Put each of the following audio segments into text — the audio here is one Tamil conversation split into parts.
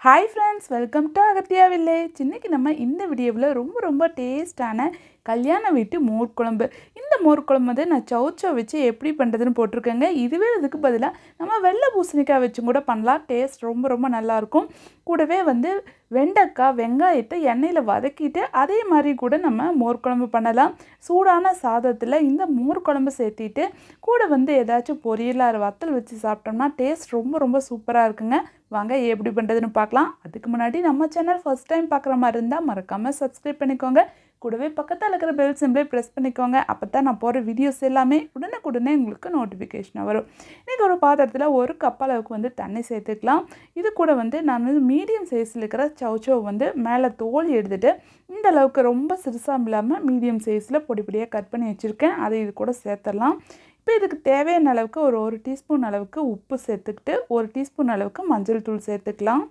Hi friends welcome to Agathiya village இன்றைக்கி நம்ம இந்த வீடியோவில் ரொம்ப ரொம்ப டேஸ்டான கல்யாண வீட்டு மோர் குழம்பு. இந்த மோர் குழம்பு வந்து நான் சவுச்சோ வச்சு எப்படி பண்ணுறதுன்னு போட்டிருக்கேங்க. இதுவே இதுக்கு பதிலாக நம்ம வெள்ளை பூசணிக்காய் வச்சும் கூட பண்ணலாம். டேஸ்ட் ரொம்ப ரொம்ப நல்லாயிருக்கும் கூடவே வந்து வெண்டைக்காய் வெங்காயத்தை எண்ணெயில் வதக்கிட்டு அதே மாதிரி கூட நம்ம மோர் குழம்பு பண்ணலாம். சூடான சாதத்தில் இந்த மோர் குழம்பு சேர்த்திட்டு கூட வந்து ஏதாச்சும் பொரியலாக வத்தல் வச்சு சாப்பிட்டோம்னா டேஸ்ட் ரொம்ப ரொம்ப சூப்பராக இருக்குங்க. வாங்க எப்படி பண்ணுறதுன்னு பார்க்கலாம். அதுக்கு முன்னாடி நம்ம சேனல் ஃபஸ்ட் டைம் பார்க்குற மாதிரி இருந்தால் மறக்காமல் சப்ஸ்கிரைப் பண்ணிக்கோங்க. கூடவே பக்கத்தில் இருக்கிற பெல் சிம்பிளே ப்ரெஸ் பண்ணிக்கோங்க. அப்போ தான் நான் போகிற வீடியோஸ் எல்லாமே உடனுக்குடனே உங்களுக்கு நோட்டிஃபிகேஷனாக வரும். இன்றைக்கி ஒரு பாத்திரத்தில் ஒரு கப் அளவுக்கு வந்து தண்ணி சேர்த்துக்கலாம். இது கூட வந்து நான் வந்து மீடியம் சைஸில் இருக்கிற சவுச்சோ வந்து மேலே தோல் எடுத்துகிட்டு இந்த அளவுக்கு ரொம்ப சிறுசாக இல்லாமல் மீடியம் சைஸில் பொடி பொடியாக கட் பண்ணி வச்சுருக்கேன். அதை இது கூட சேர்த்துடலாம். இப்போ இதுக்கு தேவையான அளவுக்கு ஒரு ஒரு டீஸ்பூன் அளவுக்கு உப்பு சேர்த்துக்கிட்டு ஒரு டீஸ்பூன் அளவுக்கு மஞ்சள் தூள் சேர்த்துக்கலாம்.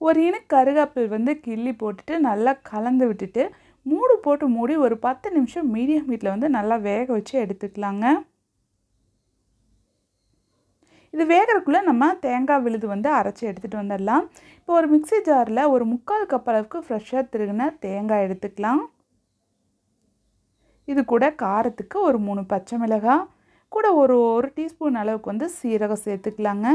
ஒரு இன கருகாப்பில் வந்து கிள்ளி போட்டுட்டு நல்லா கலந்து விட்டுட்டு மூடு போட்டு மூடி ஒரு பத்து நிமிஷம் மீடியம் ஹீட்டில் வந்து நல்லா வேக வச்சு எடுத்துக்கலாங்க. இது வேகிறதுக்குள்ளே நம்ம தேங்காய் விழுது வந்து அரைச்சி எடுத்துகிட்டு வந்துடலாம். இப்போ ஒரு மிக்சி ஜாரில் ஒரு முக்கால் கப் அளவுக்கு ஃப்ரெஷ்ஷாக திருகின தேங்காய் எடுத்துக்கலாம். இது கூட காரத்துக்கு ஒரு மூணு பச்சை மிளகாய் கூட ஒரு ஒரு டீஸ்பூன் அளவுக்கு வந்து சீரகம் சேர்த்துக்கலாங்க.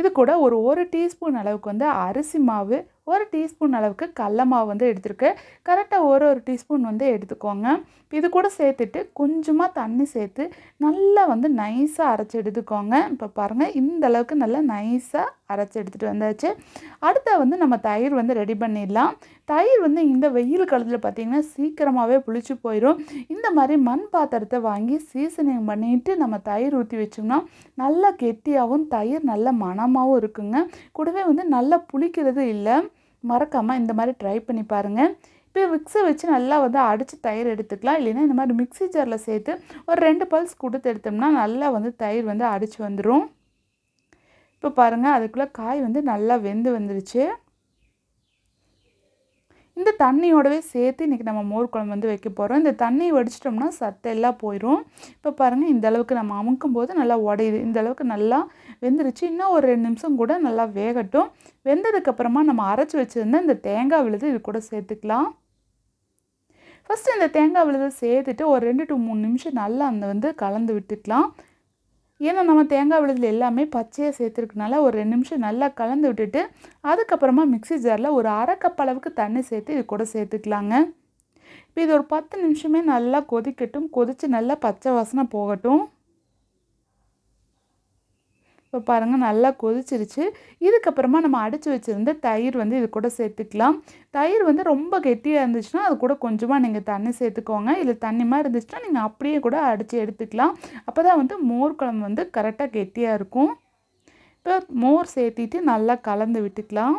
இது கூட ஒரு ஒரு டீஸ்பூன் அளவுக்கு வந்து அரிசி மாவு ஒரு டீஸ்பூன் அளவுக்கு கடல மாவு வந்து எடுத்துருக்கு. கரெக்டாக ஒரு ஒரு டீஸ்பூன் வந்து எடுத்துக்கோங்க. இது கூட சேர்த்துட்டு கொஞ்சமாக தண்ணி சேர்த்து நல்லா வந்து நைஸாக அரைச்சி எடுத்துக்கோங்க. இப்போ பாருங்கள் இந்த அளவுக்கு நல்லா நைஸாக அரைச்சி எடுத்துகிட்டு வந்தாச்சு. அடுத்த வந்து நம்ம தயிர் வந்து ரெடி பண்ணிடலாம். தயிர் வந்து இந்த வெயில் காலத்தில் பார்த்திங்கன்னா சீக்கிரமாகவே புளிச்சு போயிடும் இந்த மாதிரி மண் பாத்திரத்தை வாங்கி சீசனிங் பண்ணிவிட்டு நம்ம தயிர் ஊற்றி வச்சோம்னா நல்லா கெட்டியாகவும் தயிர் நல்ல மணமாகவும் இருக்குங்க. கூடவே வந்து நல்லா புளிக்கிறது இல்லை. மறக்காமல் இந்த மாதிரி ட்ரை பண்ணி பாருங்கள் இப்போ மிக்ஸை வச்சு நல்லா வந்து அடித்து தயிர் எடுத்துக்கலாம். இல்லைன்னா இந்த மாதிரி மிக்ஸி ஜாரில் சேர்த்து ஒரு ரெண்டு பல்ஸ் கொடுத்து எடுத்தோம்னா நல்லா வந்து தயிர் வந்து அடித்து வந்துடும் இப்போ பாருங்கள் அதுக்குள்ளே காய் வந்து நல்லா வெந்து வந்துருச்சு. இந்த தண்ணியோடவே சேர்த்து இன்றைக்கி நம்ம மோர் குழம்பு வந்து வைக்க போகிறோம் இந்த தண்ணி வடிச்சிட்டோம்னா சத்தெல்லாம் போயிடும் இப்போ பாருங்கள் இந்த அளவுக்கு நம்ம அமுக்கும் போது நல்லா உடையுது. இந்த அளவுக்கு நல்லா வெந்துருச்சு. இன்னும் ஒரு ரெண்டு நிமிஷம் கூட நல்லா வேகட்டும். வெந்ததுக்கப்புறமா நம்ம அரைச்சி வச்சுருந்தா இந்த தேங்காய் விழுது இது கூட சேர்த்துக்கலாம். ஃபஸ்ட்டு இந்த தேங்காய் விழுதை சேர்த்துட்டு ஒரு ரெண்டு டு மூணு நிமிஷம் நல்லா அந்த வந்து கலந்து விட்டுக்கலாம். ஏன்னா நம்ம தேங்காய் விழுதில் எல்லாமே பச்சையாக சேர்த்துருக்கனால ஒரு ரெண்டு நிமிஷம் நல்லா கலந்து விட்டுட்டு அதுக்கப்புறமா மிக்ஸி ஜாரில் ஒரு அரை கப் அளவுக்கு தண்ணி சேர்த்து இது கூட சேர்த்துக்கலாங்க. இப்போ இது ஒரு பத்து நிமிஷமே நல்லா கொதிக்கட்டும். கொதித்து நல்லா பச்சை வாசனை போகட்டும். இப்போ பாருங்கள் நல்லா கொதிச்சிருச்சு. இதுக்கப்புறமா நம்ம அடித்து வச்சுருந்த தயிர் வந்து இது கூட சேர்த்துக்கலாம். தயிர் வந்து ரொம்ப கெட்டியாக இருந்துச்சுன்னா அது கூட கொஞ்சமாக நீங்கள் தண்ணி சேர்த்துக்கோங்க. இல்லை தண்ணி மாதிரி இருந்துச்சுன்னா நீங்கள் அப்படியே கூட அடித்து எடுத்துக்கலாம். அப்போ தான் வந்து மோர் குழம்பு வந்து கரெக்டாக கெட்டியாக இருக்கும். இப்போ மோர் சேர்த்திட்டு நல்லா கலந்து விட்டுக்கலாம்.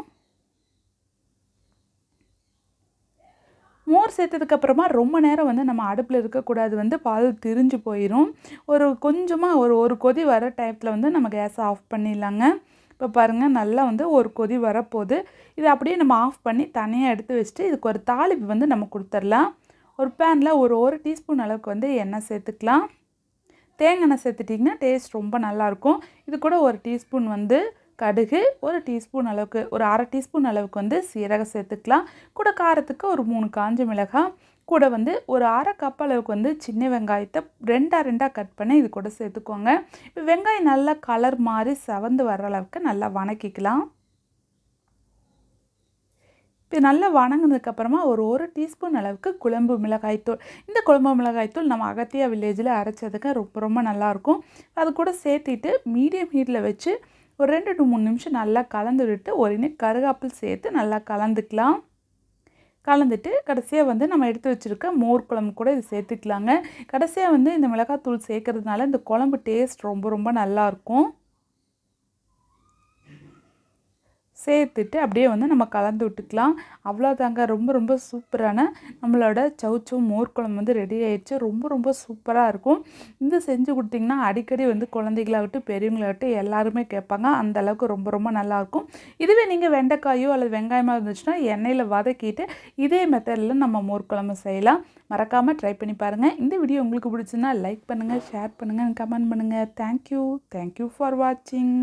மோர் சேர்த்ததுக்கப்புறமா ரொம்ப நேரம் வந்து நம்ம அடுப்பில் இருக்கக்கூடாது வந்து பால் திரிஞ்சு போயிடும் ஒரு கொஞ்சமாக ஒரு ஒரு கொதி வர டைத்தில் வந்து நம்ம கேஸை ஆஃப் பண்ணிடலாங்க. இப்போ பாருங்கள் நல்லா வந்து ஒரு கொதி வரப்போகுது. இதை அப்படியே நம்ம ஆஃப் பண்ணி தனியாக எடுத்து வச்சுட்டு இதுக்கு ஒரு தாளிப்பு வந்து நம்ம கொடுத்துடலாம். ஒரு பேனில் ஒரு ஒரு டீஸ்பூன் அளவுக்கு வந்து எண்ணெய் சேர்த்துக்கலாம். தேங்காய் எண்ணெய் சேர்த்துட்டிங்கன்னா டேஸ்ட் ரொம்ப நல்லாயிருக்கும் இது கூட ஒரு டீஸ்பூன் வந்து கடுகு ஒரு டீஸ்பூன் அளவுக்கு ஒரு அரை டீஸ்பூன் அளவுக்கு வந்து சீரகம் சேர்த்துக்கலாம். கூட காரத்துக்கு ஒரு மூணு காஞ்ச மிளகாய் கூட வந்து ஒரு அரை கப் அளவுக்கு வந்து சின்ன வெங்காயத்தை ரெண்டாக ரெண்டாக கட் பண்ணி இது கூட சேர்த்துக்கோங்க. இப்போ வெங்காயம் நல்லா கலர் மாதிரி செவந்து வர அளவுக்கு நல்லா வணக்கிக்கலாம். இப்போ நல்லா வணங்கினதுக்கப்புறமா ஒரு ஒரு டீஸ்பூன் அளவுக்கு குழம்பு மிளகாய்த்தூள் இந்த குழம்பு மிளகாய்த்தூள் நம்ம அகத்தியா வில்லேஜில் அரைச்சதுக்கு ரொம்ப ரொம்ப நல்லாயிருக்கும் அது கூட சேர்த்திட்டு மீடியம் ஹீட்டில் வச்சு ஒரு ரெண்டு டு மூணு நிமிஷம் நல்லா கலந்து விட்டு ஒரு கருகாப்பில் சேர்த்து நல்லா கலந்துக்கலாம். கலந்துட்டு கடைசியாக வந்து நம்ம எடுத்து வச்சுருக்க மோர் குழம்பு கூட இது சேர்த்துக்கலாங்க. கடைசியாக வந்து இந்த மிளகாத்தூள் சேர்க்கறதுனால இந்த குழம்பு டேஸ்ட் ரொம்ப ரொம்ப நல்லாயிருக்கும் சேர்த்துட்டு அப்படியே வந்து நம்ம கலந்து விட்டுக்கலாம். அவ்வளோதாங்க. ரொம்ப ரொம்ப சூப்பரான நம்மளோட சவுச்சவு மோர் குழம்பு வந்து ரெடி ஆயிடுச்சு. ரொம்ப ரொம்ப சூப்பராக இருக்கும். இந்த செஞ்சு கொடுத்தீங்கன்னா அடிக்கடி வந்து குழந்தைகளாகட்டும் பெரியவங்களாகட்டும் எல்லாருமே கேட்பாங்க. அந்த அளவுக்கு ரொம்ப ரொம்ப நல்லாயிருக்கும் இதுவே நீங்கள் வெண்டைக்காயோ அல்லது வெங்காயமாக இருந்துச்சுன்னா எண்ணெயில் வதக்கிட்டு இதே மெத்தடில் நம்ம மோர் குழம்பு செய்யலாம். மறக்காமல் ட்ரை பண்ணி பாருங்கள் இந்த வீடியோ உங்களுக்கு பிடிச்சுன்னா லைக் பண்ணுங்கள் ஷேர் பண்ணுங்கள் கமெண்ட் பண்ணுங்கள் thank you thank you for வாட்சிங்